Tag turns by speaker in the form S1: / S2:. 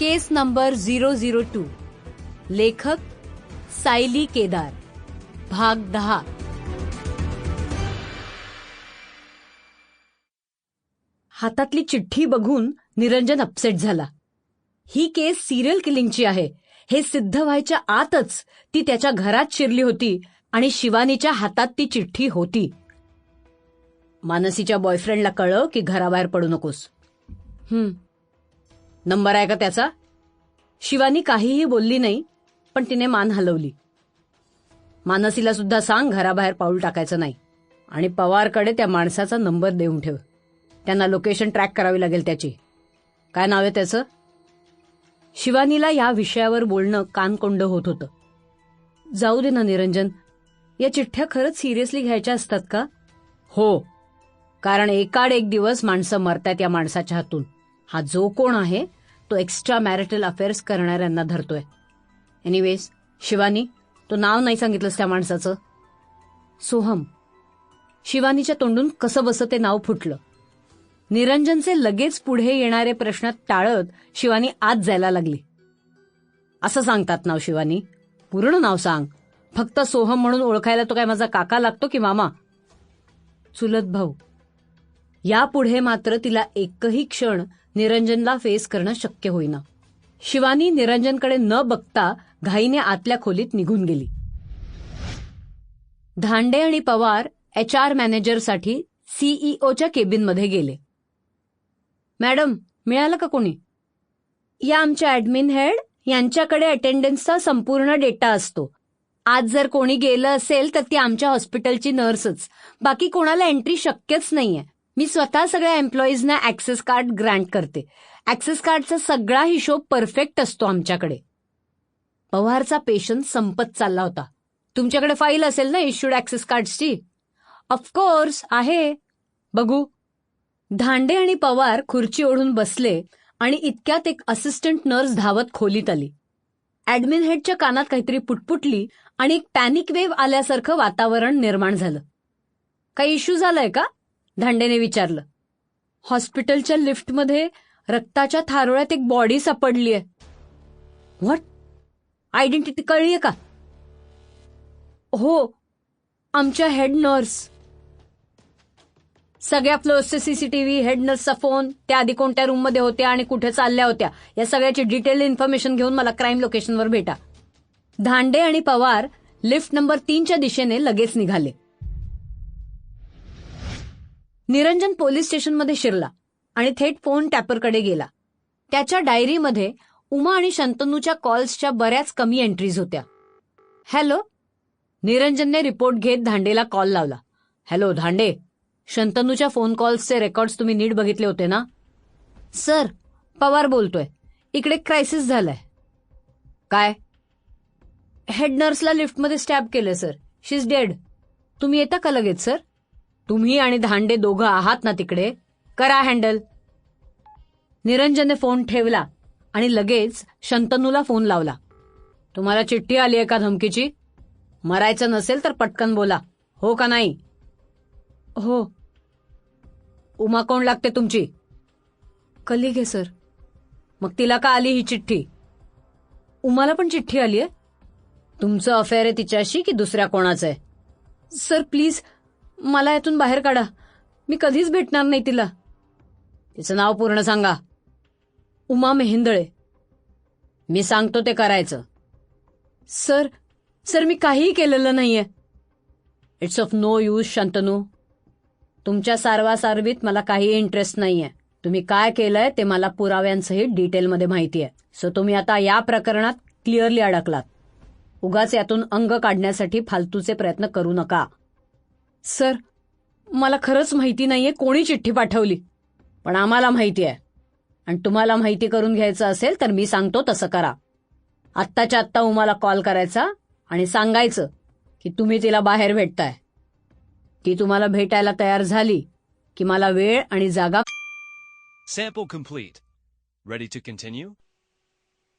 S1: Case number zero zero two. लेखक सायली केदार. भाग दहा. हातातली चिठ्ठी बघून निरंजन अपसेट झाला. ही केस सिरियल किलिंगची आहे. हे सिद्ध व्हायच्या आतच ती त्याच्या घरात शिरली होती आणि शिवानीच्या हातात ती चिठ्ठी होती. मानसीच्या बॉयफ्रेंडला कळव की घराबाहेर पडू नकोस. हम्म. नंबर आहे का त्याचा? शिवानी काहीही बोलली नाही पण तिने मान हलवली. मानसीला सुद्धा सांग घराबाहेर पाऊल टाकायचं नाही. आणि पवारकडे त्या माणसाचा नंबर देऊन ठेव. त्यांना लोकेशन ट्रॅक करावी लागेल त्याची. काय नाव आहे त्याचं? शिवानीला या विषयावर बोलणं कानकोंड होत होतं. जाऊ दे ना निरंजन या चिठ्ठ्या खरंच सिरियसली घ्यायच्या असतात का? हो. कारण एकाड एक दिवस माणसं मरतात या माणसाच्या हातून. हा जो कोण आहे तो एक्स्ट्रा मॅरिटल अफेअर्स करणाऱ्यांना धरतोय. एनिवेज शिवानी तो नाव नाही सांगितलंस त्या माणसाचं. सोहम शिवानीच्या तोंडून कसं बसं ते नाव फुटलं. निरंजनचे लगेच पुढे येणारे प्रश्न टाळत शिवानी आत जायला लागली. असं सांगतात नाव शिवानी. पूर्ण नाव सांग. फक्त सोहम म्हणून ओळखायला तो काय माझा काका लागतो की मामा? चुलत भाऊ. यापुढे मात्र तिला एकही क्षण निरंजनला फेस करणं शक्य होईना. शिवानी निरंजनकडे न बघता घाईने आतल्या खोलीत निघून गेली. धांडे आणि पवार एच आर मॅनेजरसाठी सीईओच्या केबिनमध्ये गेले. मॅडम मिळालं का कोणी? या आमच्या ऍडमिन हेड यांच्याकडे अटेंडन्सचा संपूर्ण डेटा असतो. आज जर कोणी गेलं असेल तर ती आमच्या हॉस्पिटलची नर्सच. बाकी कोणाला एंट्री शक्यच नाहीये. मी स्वतः सगळ्या एम्प्लॉईजना ऍक्सेस कार्ड ग्रँट करते. ऍक्सेस कार्डचा सगळा हिशोब परफेक्ट असतो आमच्याकडे. पवारचा पेशन्स संपत चालला होता. तुमच्याकडे फाईल असेल ना इश्यूड ऍक्सेस कार्ड्सची ऑफकोर्स आहे. बघू. धांडे आणि पवार खुर्ची ओढून बसले आणि इतक्यात एक असिस्टंट नर्स धावत खोलीत आली. ऍडमिन हेडच्या कानात काहीतरी पुटपुटली आणि एक पॅनिक वेव्ह आल्यासारखं वातावरण निर्माण झालं. काही इश्यू झालाय का? धांडेने विचारलं. हॉस्पिटलच्या लिफ्टमध्ये रक्ताच्या थारोळ्यात एक बॉडी सापडलीय. व्हॉट आयडेंटिटी कळलीय का? हो आमच्या हेड नर्स सगळ्या फ्लोअर्सचे सीसीटीव्ही हेड नर्सचा फोन त्या आधी कोणत्या रूममध्ये होत्या आणि कुठे चालल्या होत्या या सगळ्याची डिटेल इन्फॉर्मेशन घेऊन मला क्राईम लोकेशनवर भेटा. धांडे आणि पवार लिफ्ट नंबर तीनच्या दिशेने लगेच निघाले. निरंजन पोलीस स्टेशनमध्ये शिरला आणि थेट फोन टॅपरकडे गेला. त्याच्या डायरीमध्ये उमा आणि शंतनूच्या कॉल्सच्या बऱ्याच कमी एंट्रीज होत्या. हॅलो? निरंजनने रिपोर्ट घेत धांडेला कॉल लावला. हॅलो धांडे. शंतनूच्या फोन कॉल्सचे रेकॉर्ड्स तुम्ही नीट बघितले होते ना? सर पवार बोलतोय. इकडे क्रायसिस झालाय. काय? हेड नर्सला लिफ्टमध्ये स्टॅब केलं सर. She is dead. तुम्ही येता का लगेच सर? तुम्ही आणि धांडे दोघं आहात ना तिकडे? करा हँडल. निरंजनने फोन ठेवला आणि लगेच शंतनूला फोन लावला. तुम्हाला चिठ्ठी आली आहे का धमकीची? मरायचं नसेल तर पटकन बोला. हो का नाही? हो. उमा कोण लागते तुमची? कलिग आहे सर. मग तिला का आली ही चिठ्ठी? उमाला पण चिठ्ठी आली आहे तुमचं अफेअर आहे तिच्याशी की दुसऱ्या कोणाचं आहे? सर प्लीज मला यातून बाहेर काढा. मी कधीच भेटणार नाही तिला. तिचं नाव पूर्ण सांगा. उमा मेहेंदळे. मी सांगतो ते करायचं. सर सर मी काहीही केलेलं नाहीये. It's of no use Shantanu. तुमच्या सारवासारवीत मला काही इंटरेस्ट नाहीये. तुम्ही काय केलंय ते मला पुराव्यांसहित डिटेलमध्ये माहिती आहे सो तुम्ही आता या प्रकरणात क्लिअरली अडकलात. उगाच यातून अंग काढण्यासाठी फालतूचे प्रयत्न करू नका. सर मला खरंच माहिती नाहीये कोणी चिठ्ठी पाठवली पण आम्हाला माहिती आहे आणि तुम्हाला माहिती करून घ्यायचं असेल तर मी सांगतो तसं करा आत्ताच्या आत्ता उमाला कॉल करायचा आणि सांगायचं की तुम्ही तिला बाहेर भेटताय ती तुम्हाला भेटायला तयार झाली की मला वेळ आणि जागा
S2: Sample complete. Ready to continue?